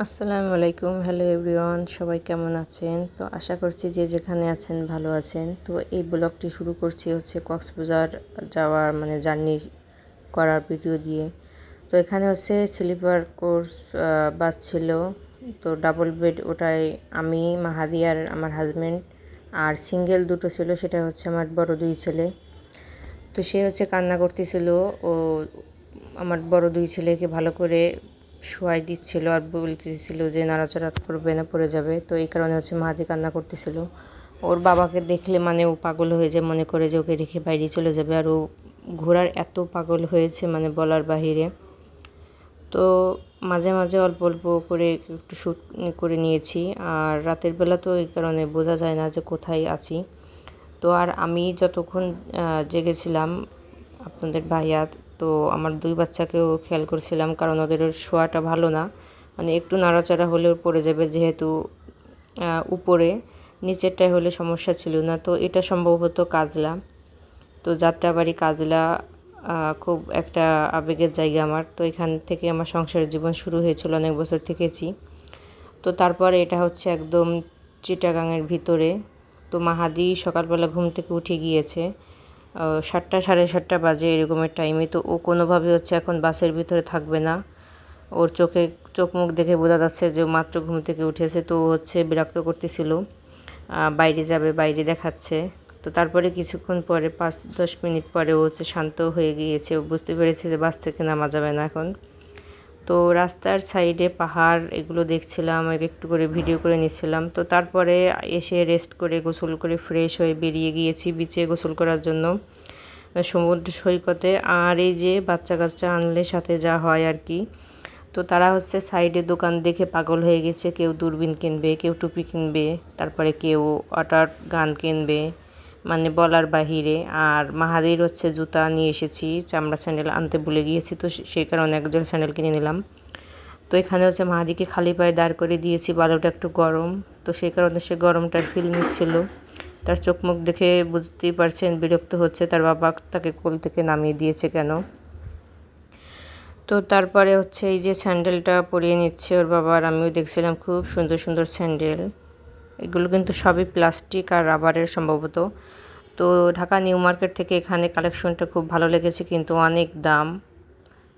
আসসালামু আলাইকুম। Hello everyone সবাই কেমন আছেন? তো আশা করছি যে যেখানে আছেন ভালো আছেন। তো এই ব্লগটি শুরু করছি হচ্ছে কক্সবাজার যাওয়ার মানে জার্নি করার ভিডিও দিয়ে। তো এখানে হচ্ছে স্লিপার কোর্স বাস ছিল। তো ডাবল বেড ওটাই আমি, মাহাদি আর আমার হাজব্যান্ড আর সিঙ্গেল দুটো ছিল, সেটা হচ্ছে আমার বড় দুই ছেলে। তো সে হচ্ছে কান্না করতেছিল। ও আমার বড় দুই ছেলেকে ভালো করে শোয়াই দিচ্ছিল আর বলতেছিল যে নাড়াচাড়া করবে না, পড়ে যাবে। তো এই কারণে হচ্ছে মাহাদি কান্না করতেছিল। ওর বাবাকে দেখলে মানে ও পাগল হয়ে যায়, মনে করে যে ওকে রেখে বাইরে চলে যাবে। আর ও ঘোরার এত পাগল হয়েছে মানে বলার বাহিরে। তো মাঝে মাঝে অল্প অল্প করে একটু শ্যুট করে নিয়েছি। আর রাতের বেলা তো এই কারণে বোঝা যায় না যে কোথায় আছি। তো আর আমি যতক্ষণ জেগেছিলাম, আপনাদের ভাইয়া তো আমার দুই বাচ্চাকেও খেয়াল করছিলাম কারণ ওদের শোয়াটা ভালো না। মানে একটু নাড়াচাড়া হলেও পড়ে যাবে যেহেতু উপরে, নিচেরটায় হলে সমস্যা ছিল না। তো এটা সম্ভবত কাজলা। তো যাত্রাবাড়ি কাজলা খুব একটা আবেগের জায়গা আমার। তো এখান থেকে আমার সংসারের জীবন শুরু হয়েছিল, অনেক বছর থেকেছি। তো তারপরে এটা হচ্ছে একদম চিটাগাংয়ের ভিতরে। তো মাহাদি সকালবেলা ঘুম থেকে উঠে গিয়েছে। সাতটা, সাড়ে সাতটা বাজে এরকমের টাইমে তো ও কোনোভাবে হচ্ছে এখন বাসের ভিতরে থাকবে না। ওর চোখে, চোখ মুখ দেখে বোঝা যাচ্ছে যে মাত্র ঘুম থেকে উঠেছে। তো হচ্ছে বিরক্ত করতেছিল। বাইরে যাবে, বাইরে দেখাচ্ছে। তো তারপরে কিছুক্ষণ পরে, পাঁচ, দশ মিনিট পরে ও হচ্ছে শান্ত হয়ে গিয়েছে। ও বুঝতে পেরেছে যে বাস থেকে নামা যাবে না এখন। তো রাস্তার সাইডে পাহাড়, এগুলো দেখছিলাম একটু করে ভিডিও করে নিচ্ছিলাম। তো তারপরে এসে রেস্ট করে, গোসল করে ফ্রেশ হয়ে বেরিয়ে গিয়েছি বিচে গোসল করার জন্য, সমুদ্র সৈকতে। আর এই যে বাচ্চা কাচ্চা আনলে সাথে যা হয় আর কি। তো তারা হচ্ছে সাইডে দোকান দেখে পাগল হয়ে গেছে, কেউ দূরবীন কিনবে, কেউ টুপি কিনবে, তারপরে কেউ অটার গান কিনবে মানে বলার বাহিরে। আর মাহাদির হচ্ছে জুতা নিয়ে এসেছি, চামড়া স্যান্ডেল আনতে ভুলে গিয়েছি তো সেই কারণে একজন স্যান্ডেল কিনে নিলাম। তো এখানে হচ্ছে মাহাদিকে খালি পায়ে দাঁড় করে দিয়েছি, বালুটা একটু গরম। তো সেই কারণে সে গরমটার ফিল নিচ্ছিল। তার চোখ মুখ দেখে বুঝতেই পারছেন বিরক্ত হচ্ছে, তার বাবা তাকে কোল থেকে নামিয়ে দিয়েছে কেন? তো তারপরে হচ্ছে এই যে স্যান্ডেলটা পরিয়ে নিচ্ছে ওর বাবার আমিও দেখছিলাম খুব সুন্দর সুন্দর স্যান্ডেল। এগুলো কিন্তু সবই প্লাস্টিক আর রাবারের সম্ভবত। তো ঢাকা নিউ মার্কেট থেকে এখানে কালেকশনটা খুব ভালো লেগেছে কিন্তু অনেক দাম।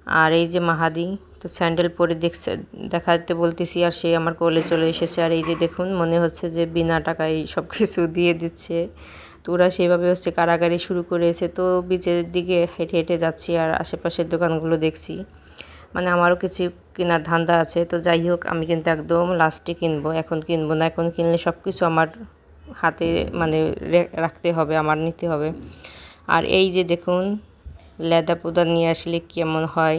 আর এই যে মাহাদি, তো স্যান্ডেল পরে দেখছে, দেখাতে বলতেছি আর সে আমার কোলে চলে এসেছে। আর এই যে দেখুন, মনে হচ্ছে যে বিনা টাকায় সব কিছু দিয়ে দিচ্ছে। তো ওরা সেইভাবে হচ্ছে কারাগারি শুরু করেছে। তো বিচের দিকে হেঁটে হেঁটে যাচ্ছি আর আশেপাশের দোকানগুলো দেখছি। মানে আমারও কিছু কেনার ধান্দা আছে, তো যাই হোক, আমি কিন্তু একদম লাস্টে কিনবো। এখন কিনবো না, এখন কিনলে সব কিছু আমার হাতে মানে রাখতে হবে, আমার নিতে হবে। আর এই যে দেখুন, লেদা পোদা নিয়ে আসলে কেমন হয়।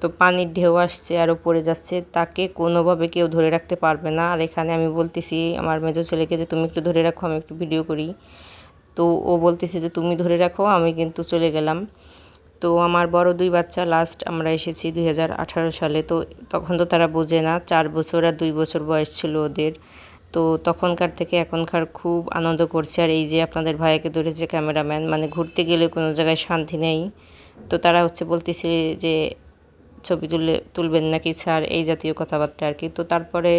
তো পানির ঢেউ আসছে আর পড়ে যাচ্ছে, তাকে কোনোভাবে কেউ ধরে রাখতে পারবে না। আর এখানে আমি বলতেছি আমার মেজো ছেলেকে যে, তুমি একটু ধরে রাখো, আমি একটু ভিডিও করি। তো ও বলতেছে যে, তুমি ধরে রাখো, আমি কিন্তু চলে গেলাম। তো আমার বড় দুই বাচ্চা লাস্ট আমরা এসেছি দুই হাজার আঠারো সালে। তো তখন তো তারা বোঝে না, চার বছর আর দুই বছর বয়স ছিল ওদের। তো তখনকার থেকে এখনকার খুব আনন্দ করছে। আর এই যে আপনাদের ভাইকে ধরেছে ক্যামেরাম্যান মানে ঘুরতে গেলে কোনো জায়গায় শান্তি নেই। তো তারা হচ্ছে বলতেছে যে ছবি তুলে, তুলবেন নাকি স্যার? এই জাতীয় কথাবার্তা আর কি। তো তারপরে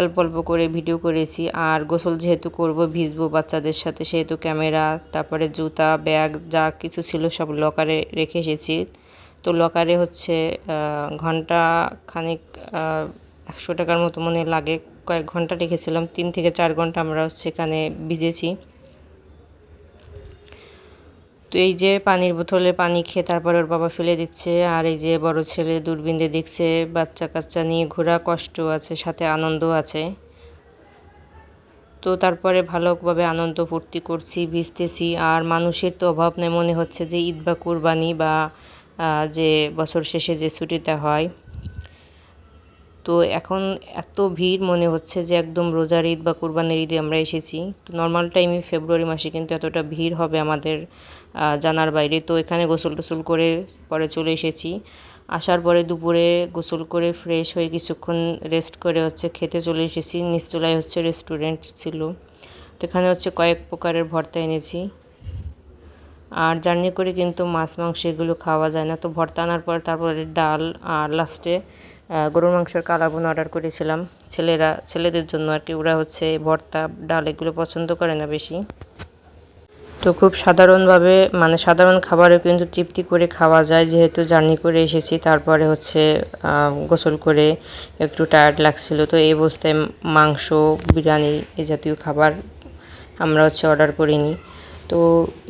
অল্প অল্প করে ভিডিও করেছি। আর গোসল যেহেতু করব, ভিজবো বাচ্চাদের সাথে, সেহেতু ক্যামেরা, তারপরে জুতা, ব্যাগ, যা কিছু ছিল সব লকারে রেখে এসেছি। তো লকারে হচ্ছে ঘণ্টা খানিক একশো টাকার মতো মনে লাগে। কয়েক ঘণ্টা রেখেছিলাম, তিন থেকে চার ঘণ্টা আমরা সেখানে ভিজেছি। তো এই যে পানির বোতলে পানি খেয়ে তারপর ওর বাবা ফেলে দিচ্ছে, আর এই যে বড় ছেলে দূরবীন দিয়ে দেখছে বাচ্চা কাচ্চা নিয়ে ঘোরা কষ্ট আছে, সাথে আনন্দ আছে। তো তারপরে ভালোভাবে আনন্দ ফুর্তি করছি, ভিজতেছি, আর মানুষের তো অভাব নেই, মনে হচ্ছে যে ঈদ বা কুরবানি বা যে বছর শেষে যে ছুটিটা হয়। তো এখন এত ভিড় মনে হচ্ছে যে একদম রোজার ঈদ বা কুরবানির ঈদে আমরা এসেছি। তো নর্মাল টাইমে ফেব্রুয়ারি মাসে কিন্তু এতটা ভিড় হবে আমাদের জানার বাইরে। তো এখানে গোসল টোসল করে পরে চলে এসেছি। আসার পরে দুপুরে গোসল করে ফ্রেশ হয়ে কিছুক্ষণ রেস্ট করে হচ্ছে খেতে চলে এসেছি। নিচতলায় হচ্ছে রেস্টুরেন্ট ছিল। তো এখানে হচ্ছে কয়েক প্রকারের ভর্তা এনেছি। আর জার্নি করে কিন্তু মাছ, মাংস এগুলো খাওয়া যায় না। তো ভর্তা আনার পর তারপরে ডাল আর লাস্টে গরুর মাংসের কালাবুন অর্ডার করেছিলাম। ছেলেরা, ছেলেদের জন্য আর কি, ওরা হচ্ছে ভর্তা, ডাল এগুলো পছন্দ করে না বেশি। তো খুব সাধারণভাবে মানে সাধারণ খাবারও কিন্তু তৃপ্তি করে খাওয়া যায়, যেহেতু জার্নি করে এসেছি, তারপরে হচ্ছে গোসল করে একটু টায়ার্ড লাগছিল। তো এই অবস্থায় মাংস, বিরিয়ানি এই জাতীয় খাবার আমরা হচ্ছে অর্ডার করিনি। তো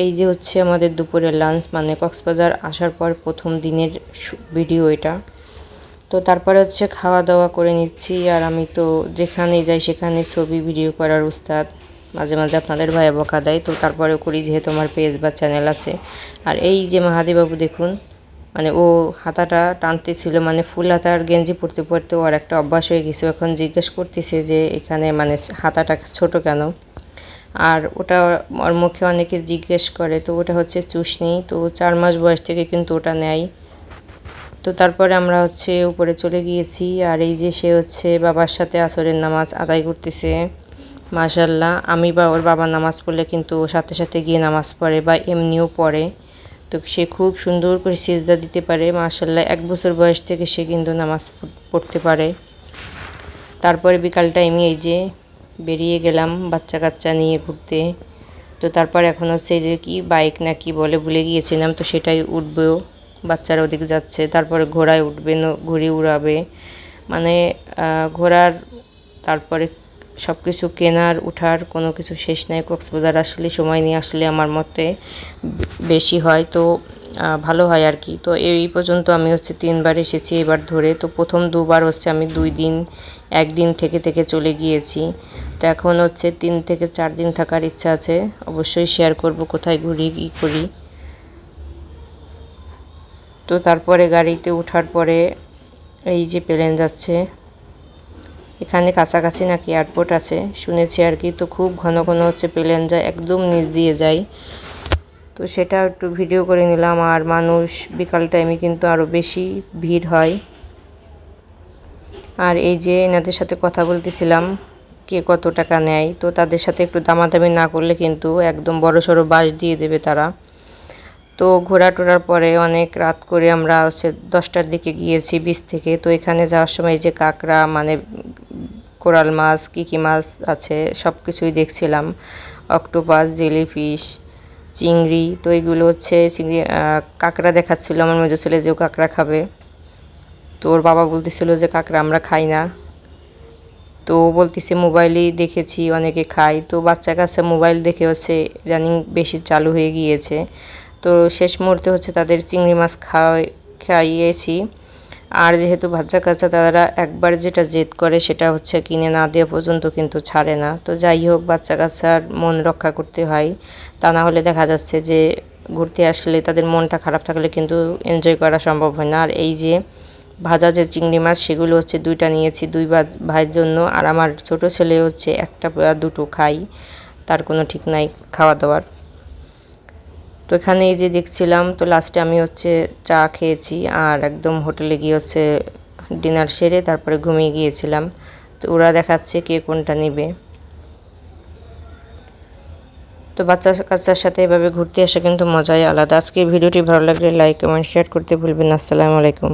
এই যে হচ্ছে আমাদের দুপুরের লাঞ্চ মানে কক্সবাজার আসার পর প্রথম দিনের ভিডিও এটা। তো তারপরে হচ্ছে খাওয়া দাওয়া করে নিচ্ছি। আর আমি তো যেখানে যাই সেখানে ছবি, ভিডিও করার উস্তাদ, মাঝে মাঝে আপনাদের ভাইয়া বকা দেয় তো তারপরেও করি যেহেতু আমার পেজ বা চ্যানেল আছে। আর এই যে মাহাদিবাবু দেখুন মানে ও হাতাটা টানতেছিল মানে ফুল হাতার গেঞ্জি পরতে পরতে ওর একটা অভ্যাস হয়ে গেছে। এখন জিজ্ঞেস করতেছে যে এখানে মানে হাতাটা ছোট কেন? আর ওটা ওর মুখে অনেকে জিজ্ঞেস করে, তো ওটা হচ্ছে চুষনি। তো চার মাস বয়স থেকে কিন্তু ওটা নেয়। তো তারপরে আমরা হচ্ছে উপরে চলে গিয়েছি, আর এই যে সে হচ্ছে বাবার সাথে আসরের নামাজ আদায় করতেছে। মাশাল্লাহ আমি বা ওর বাবা নামাজ পড়লে কিন্তু সাথে সাথে গিয়ে নামাজ পড়ে বা এমনিও পড়ে। তো সে খুব সুন্দর করে সিজদা দিতে পারে মাশাল্লাহ এক বছর বয়স থেকে সে কিন্তু নামাজ পড়তে পারে। তারপরে বিকাল টাইমে এই যে বেরিয়ে গেলাম বাচ্চা কাচ্চা নিয়ে ঘুরতে। তো তারপর এখন হচ্ছে যে কি বাইক না কি বলে ভুলে গিয়েছিলাম, তো সেটাই উঠবেও বাচ্চারা ওদিকে যাচ্ছে, তারপরে ঘোড়ায় উঠবে ঘুড়ি উড়াবে। মানে ঘোড়ার তারপরে সব কিছু কেনার, উঠার কোনো কিছু শেষ নাই। কক্সবাজার আসলে, সময় নিয়ে আসলে আমার মতে বেশি হয়। তো ভালো হয় আর কি। তো এই পর্যন্ত আমি হচ্ছে তিনবার এসেছি এবার ধরে। তো প্রথম দুবার হচ্ছে আমি দুই দিন, একদিন থেকে থেকে চলে গিয়েছি। তো এখন হচ্ছে তিন থেকে চার দিন থাকার ইচ্ছা আছে। অবশ্যই শেয়ার করব কোথায় ঘুরি, কী করি। তো তারপরে গাড়িতে ওঠার পরে এই যে প্লেন যাচ্ছে, এখানে কাছাকাছি নাকি এয়ারপোর্ট আছে, শুনেছি আর কি, তো খুব ঘন ঘন হচ্ছে প্লেন যায়, একদম নিচ দিয়ে যায়। তো সেটা একটু ভিডিও করে নিলাম, আর মানুষ বিকাল টাইমে কিন্তু আরও বেশি ভিড় হয়। আর এই যে এনাদের সাথে কথা বলতেছিলাম, কে কত টাকা নেয়, তো তাদের সাথে একটু দামাদামি না করলে কিন্তু একদম বড় সড়ো বাস দিয়ে দেবে তারা। তো ঘোরা টোরার পরে অনেক রাত করে আমরা হচ্ছে দশটার দিকে গিয়েছি বিচ থেকে। তো এখানে যাওয়ার সময় যে কাঁকড়া মানে কোরাল মাছ, কী কী মাছ আছে সব কিছুই দেখছিলাম। অক্টোপাস, জেলিফিশ, চিংড়ি, তো এগুলো হচ্ছে চিংড়ি কাঁকড়া দেখাচ্ছিল আমার মেজো ছেলে যেও কাঁকড়া খাবে। তো ওর বাবা বলতেছিল যে কাঁকড়া আমরা খাই না। তো বলতেছে মোবাইলেই দেখেছি, অনেকে খায়। তো বাচ্চা কাছে মোবাইল দেখে হচ্ছে ইদানিং বেশি চালু হয়ে গিয়েছে। তো শেষ মুহূর্তে হচ্ছে তাদের চিংড়ি মাছ খাওয়াই, খাইয়েছি। আর যেহেতু বাচ্চা কাচ্চা তারা একবার যেটা জেদ করে সেটা হচ্ছে কিনে না দেওয়া পর্যন্ত কিন্তু ছাড়ে না। তো যাই হোক, বাচ্চা কাচ্চার মন রক্ষা করতে হয়। তা না হলে দেখা যাচ্ছে যে ঘুরতে আসলে তাদের মনটা খারাপ থাকলে কিন্তু এনজয় করা সম্ভব হয় না। আর এই যে ভাজা যে চিংড়ি মাছ, সেগুলো হচ্ছে দুইটা নিয়েছি দুই ভাইয়ের জন্য। আর আমার ছোট ছেলে হচ্ছে একটা দুটো খাই তার কোনো ঠিক নাই খাওয়া দাওয়ার। তো এখানে এই যে দেখছিলাম, তো লাস্টে আমি হচ্ছে চা খেয়েছি আর একদম হোটেলে গিয়ে হচ্ছে ডিনার সেরে তারপরে ঘুমিয়ে গিয়েছিলাম। তো ওরা দেখাচ্ছে কে কোনটা নেবে। তো বাচ্চা কাচ্চার সাথে এভাবে ঘুরতে আসা কিন্তু মজাই আলাদা। আজকে ভিডিওটি ভালো লাগলে লাইক কমেন্ট শেয়ার করতে ভুলবেন আসসালামু আলাইকুম।